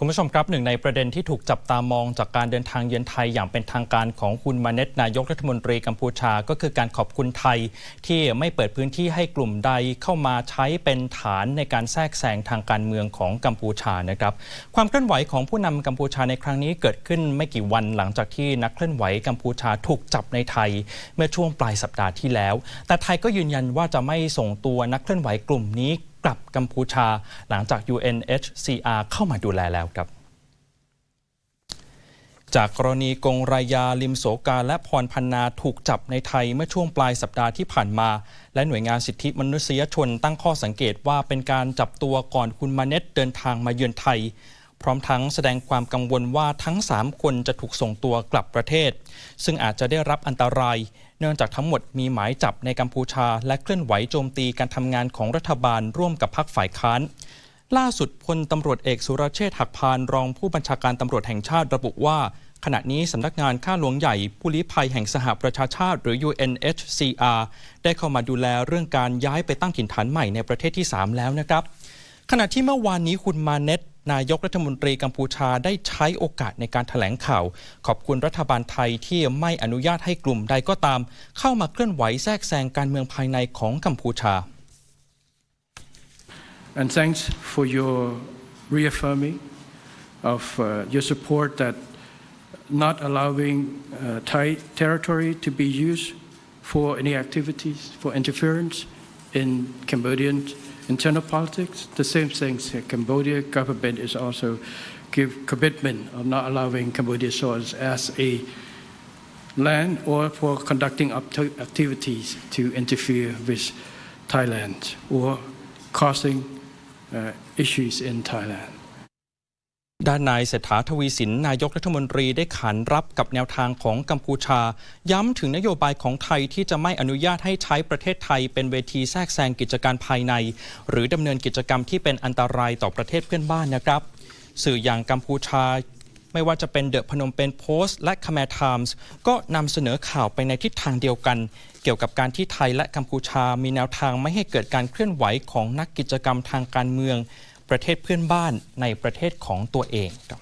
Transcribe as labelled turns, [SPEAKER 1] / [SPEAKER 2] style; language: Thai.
[SPEAKER 1] คุณผู้ชมครับหนึ่งในประเด็นที่ถูกจับตามองจากการเดินทางเยือนไทยอย่างเป็นทางการของคุณมาเน็ตนายกรัฐมนตรีกัมพูชา ก็คือการขอบคุณไทย ที่ไม่เปิดพื้นที่ให้กลุ่มใดเข้ามาใช้เป็นฐานในการแทรกแซงทางการเมืองของกัมพูชานะครับความเคลื่อนไหวของผู้นำกัมพูชาในครั้งนี้เกิดขึ้นไม่กี่วันหลังจากที่นักเคลื่อนไหวกัมพูชาถูกจับในไทย เมื่อช่วงปลายสัปดาห์ที่แล้ว แต่ไทยก็ยืนยันว่าจะไม่ส่งตัวนักเคลื่อนไหวกลุ่มนี้กลับกัมพูชา หลังจาก UNHCR เข้ามาดูแลแล้วครับจากกรณีกงรายาลิมโสกาและพรพันนาถูกจับในไทยเมื่อช่วงปลายสัปดาห์ที่ผ่านมา และหน่วยงานสิทธิมนุษยชนตั้งข้อสังเกตว่าเป็นการจับตัวก่อนคุณมาเน็ตเดินทางมาเยือนไทย พร้อมทั้งแสดงความกังวลว่าทั้ง 3 คนจะถูกส่งตัวกลับประเทศ ซึ่งอาจจะได้รับอันตราย เนื่องจากทั้งหมดมีหมายจับในกัมพูชา และเคลื่อนไหวโจมตีการทำงานของรัฐบาลร่วมกับพรรคฝ่ายค้าน ล่าสุดพลตำรวจเอกสุรเชษฐ์หักพานรองผู้บัญชาการตำรวจแห่งชาติระบุว่าขณะนี้สำนักงานข้าหลวงใหญ่ผู้ลี้ภัยแห่งสหประชาชาติหรือ UNHCR ได้เข้ามาดูแลเรื่องการย้ายไปตั้งถิ่นฐานใหม่ในประเทศที่ 3 แล้วนะครับ ขณะที่เมื่อวานนี้คุณมาเน็ต นายกรัฐมนตรีกัมพูชาได้ใช้โอกาสในการถแถลงข่าว ขอบคุณรัฐบาลไทยที่ไม่อนุญาตให้กลุ่มใดก็ตาม เข้ามาเคลื่อนไหวแทรกแซงการเมืองภายในของกัมพูชา
[SPEAKER 2] And thanks for your reaffirming of uh, your support that not allowing uh, Thai territory to be used for any activities, for interference in Cambodian internal politics. The same things, uh, Cambodia government is also give commitment of not allowing Cambodia soils as a land or for conducting activities to interfere with Thailand or causing uh, issues in Thailand.
[SPEAKER 1] ด้านนายเศรษฐาทวีสิน นายกรัฐมนตรีได้ขานรับกับแนวทางของกัมพูชา ย้ำถึงนโยบายของไทยที่จะไม่อนุญาตให้ใช้ประเทศไทยเป็นเวทีแทรกแซงกิจการภายใน หรือดำเนินกิจกรรมที่เป็นอันตรายต่อประเทศเพื่อนบ้านนะครับ สื่ออย่างกัมพูชาไม่ว่าจะเป็นเดอะพนมเปญโพสต์และคา m ม r ไทมส์ก็นำเสนอข่าวไปในทิศทางเดียวกัน เกี่ยวกับการที่ไทยและกัมพูชามีแนวทางไม่ให้เกิดการเคลื่อนไหวของนักกิจกรรมทางการเมือง ประเทศเพื่อนบ้านในประเทศของตัวเองครับ